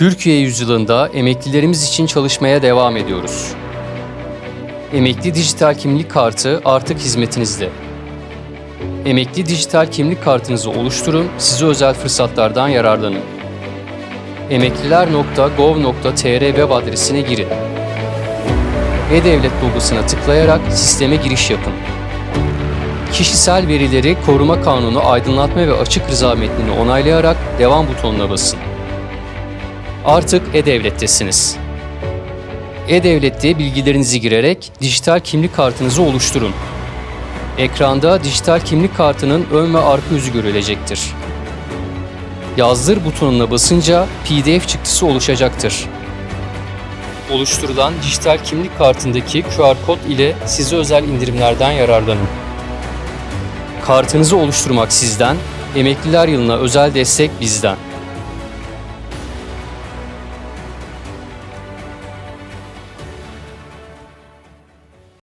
Türkiye yüzyılında emeklilerimiz için çalışmaya devam ediyoruz. Emekli dijital kimlik kartı artık hizmetinizde. Emekli dijital kimlik kartınızı oluşturun, size özel fırsatlardan yararlanın. emekliler.gov.tr web adresine girin. E-Devlet logosuna tıklayarak sisteme giriş yapın. Kişisel verileri koruma kanunu aydınlatma ve açık rıza metnini onaylayarak devam butonuna basın. Artık E-Devlet'tesiniz. E-Devlet'te bilgilerinizi girerek dijital kimlik kartınızı oluşturun. Ekranda dijital kimlik kartının ön ve arka yüzü görülecektir. Yazdır butonuna basınca PDF çıktısı oluşacaktır. Oluşturulan dijital kimlik kartındaki QR kod ile size özel indirimlerden yararlanın. Kartınızı oluşturmak sizden, emekliler yılına özel destek bizden.